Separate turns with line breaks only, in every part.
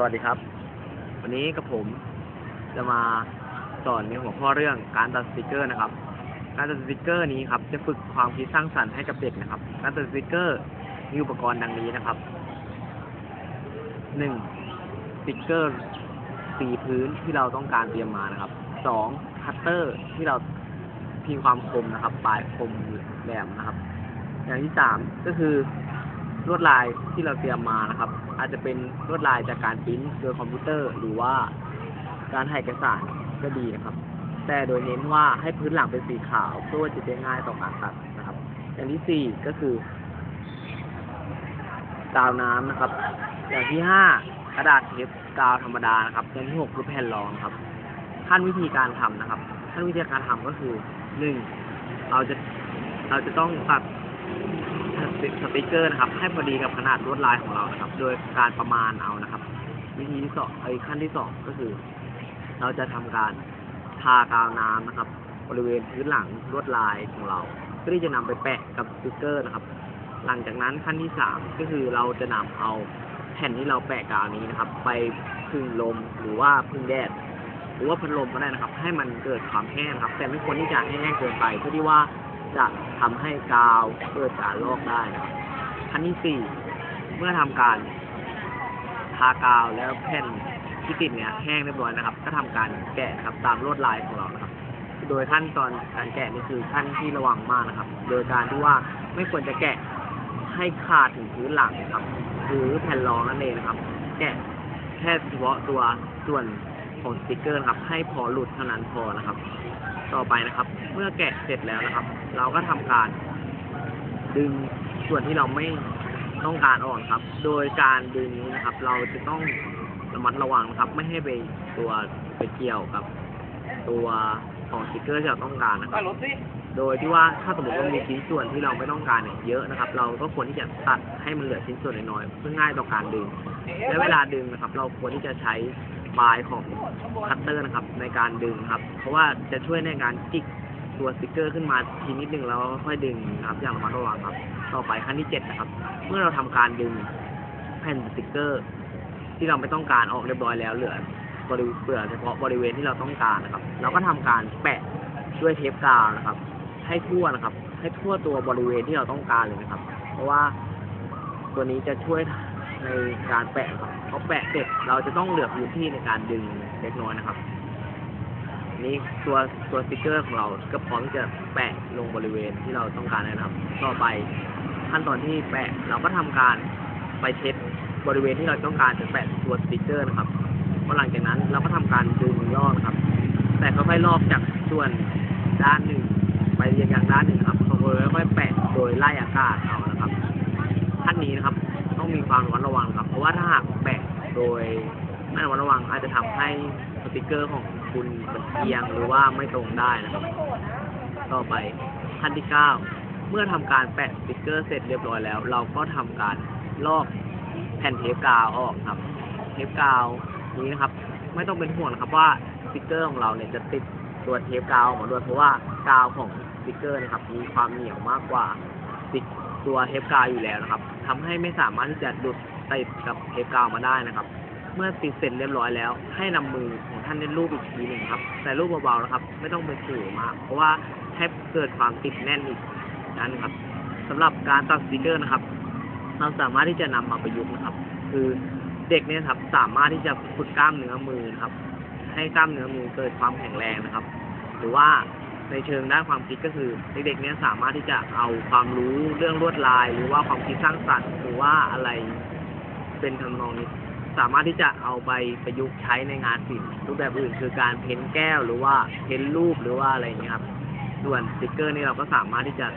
สวัสดีครับ วันนี้กับผมจะมาสอนในหัวข้อเรื่องการตัดสติกเกอร์นะครับ การตัดสติกเกอร์นี้ครับจะฝึกความคิดสร้างสรรค์ให้กับเด็กนะครับ การตัดสติกเกอร์มีอุปกรณ์ดังนี้นะครับหนึ่งสติกเกอร์สีพื้นที่เราต้องการเตรียมมานะครับสองคัตเตอร์ที่เรามีความคมนะครับ ปลายคมแหลมนะครับ อย่างที่สามก็คือ ลวดลายที่เราเตรียมมานะครับ อาจจะเป็นลวดลายจากการปริ้นโดยคอมพิวเตอร์ หรือว่าการถ่ายเอกสารก็ดีนะครับ แต่โดยเน้นว่าให้พื้นหลังเป็นสีขาวเพื่อว่าจะได้ง่ายต่อการตัดนะครับ อย่างที่สี่ก็คือ กาวน้ำนะครับ อย่างที่ห้ากระดาษเทปกาวธรรมดานะครับ อย่างที่หกคือแผ่นรองครับ ขั้นวิธีการทำนะครับขั้นวิธีการทำก็คือหนึ่งเราจะเราจะต้องตัด ติดสติกเกอร์นะครับ ให้พอดีกับขนาดลวดลายของเรานะครับ โดยการประมาณเอานะครับ วิธีที่สองไอ้ขั้นที่สองก็คือ เราจะทำการทากาวน้ำนะครับ บริเวณพื้นหลังลวดลายของเราเพื่อที่จะนำไปแปะกับสติกเกอร์นะครับ หลังจากนั้นขั้นที่สามก็คือเราจะนำเอาแผ่นที่เราแปะกาวนี้นะครับ ไปพึ่งลมหรือว่าพึ่งแดดหรือว่าพัดลมก็ได้นะครับ ให้มันเกิดความแห้งครับ แต่ไม่ควรที่จะแห้งเกินไปเพื่อที่ว่า จะทำให้กาวเกิดการลอกได้ครับขั้นที่สี่เมื่อทำการทากาวแล้วแผ่นที่ติดเนี่ยแห้งเรียบร้อยนะครับ ก็ทำการแกะครับตามลวดลายของเรานะครับ โดยขั้นตอนการแกะนี่คือขั้นที่ระวังมากนะครับ โดยการที่ว่าไม่ควรจะแกะให้ขาดถึงพื้นหลังนะครับ หรือแผ่นรองนั่นเองนะครับ แกะแค่เฉพาะตัวส่วนของสติกเกอร์นะครับ ให้พอหลุดเท่านั้นพอนะครับ ต่อไปนะครับ เมื่อแกะเสร็จแล้วนะครับ เราก็ทำการดึงส่วนที่เราไม่ต้องการออกครับ โดยการดึงนี้นะครับ เราจะต้องระมัดระวังนะครับ ไม่ให้ไปตัวไปเกี่ยวกับ ตัวของสติกเกอร์ที่เราต้องการนะครับ โดยที่ว่าถ้าสมมติว่ามีชิ้นส่วนที่เราไม่ต้องการเนี่ยเยอะนะครับ เราก็ควรที่จะตัดให้มันเหลือชิ้นส่วนน้อยๆเพื่อง่ายต่อการดึง และเวลาดึงนะครับ เราควรที่จะใช้ปลายของคัตเตอร์นะครับ ในการดึงครับ เพราะว่าจะช่วยในการจิก ตัวสติกเกอร์ขึ้นมาทีนิดนึงแล้วค่อยดึงนะครับอย่างระมัดระวังครับ ต่อไปขั้นที่เจ็ดนะครับ เมื่อเราทำการดึงแผ่นสติกเกอร์ ที่เราไม่ต้องการออกเรียบร้อยแล้วเหลือบริเปลือเฉพาะบริเวณที่เราต้องการนะครับ เราก็ทำการแปะด้วยเทปกาวนะครับ ให้ทั่วนะครับ ให้ทั่วตัวบริเวณที่เราต้องการเลยนะครับ เพราะว่าตัวนี้จะช่วยในการแปะครับพอแปะเสร็จเราจะต้องเหลือพื้นที่ในการดึงเล็กน้อยนะครับ นี่ตัวตัวสติกเกอร์ของเราก็พร้อมจะแปะลงบริเวณที่เราต้องการนะครับ ต่อไปขั้นตอนที่แปะเราก็ทำการไปเช็ดบริเวณที่เราต้องการจะแปะตัวสติกเกอร์นะครับพอหลังจากนั้นเราก็ทำการดึงลอกนะครับ แต่ค่อยๆลอกจากส่วนด้านหนึ่ง ไปยังยังด้านหนึ่งครับเขาเลยค่อยๆแปะโดยไล่อากาศเอานะครับขั้นนี้นะครับต้องมีความระมัดระวังครับ เพราะว่าถ้าหากแปะโดยไม่ระมัดระวังอาจจะทำให้สติกเกอร์ของ คุณมันเอียงหรือว่าไม่ตรงได้นะครับ ต่อไปขั้นที่เก้าเมื่อทำการแปะสติกเกอร์เสร็จเรียบร้อยแล้ว เราก็ทำการลอกแผ่นเทปกาวออกครับ เทปกาวนี้นะครับ ไม่ต้องเป็นห่วงนะครับว่าสติกเกอร์ของเราเนี่ยจะติดตัวเทปกาวออกมาด้วยเพราะว่ากาวของสติกเกอร์นะครับ มีความเหนียวมากกว่าติดตัวเทปกาวอยู่แล้วนะครับทำให้ไม่สามารถที่จะดุดติดกับเทปกาวมาได้นะครับ เมื่อติดเสร็จเรียบร้อยแล้ว ให้นำมือของท่านเล่นรูปอีกทีหนึ่งครับ แต่รูปเบาๆนะครับ ไม่ต้องไปขู่มาก เพราะว่าให้เกิดความติดแน่นอีกนั้นครับสำหรับการตัดสติกเกอร์นะครับ เราสามารถที่จะนำมาประยุกต์นะครับ คือเด็กเนี่ยครับสามารถที่จะฝึกกล้ามเนื้อมือนะครับ ให้กล้ามเนื้อมือเกิดความแข็งแรงนะครับ หรือว่าในเชิงด้านความคิดก็คือเด็กๆเนี่ยสามารถที่จะเอาความรู้เรื่องลวดลาย หรือว่าความคิดสร้างสรรค์หรือว่าอะไรเป็นทำนองนี้ สามารถที่จะเอาไปประยุกต์ใช้ในงานศิลป์รูปแบบอื่นคือการเพ้นแก้วหรือว่าเพ้นรูปหรือว่าอะไรอย่างนี้ครับส่วนสติกเกอร์นี่เราก็สามารถที่จะ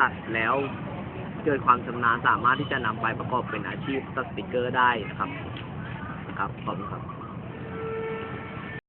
ตัดแล้วเกิดความชำนาญสามารถที่จะนำไปประกอบเป็นอาชีพตัดสติกเกอร์ได้นะครับนะครับขอบคุณครับ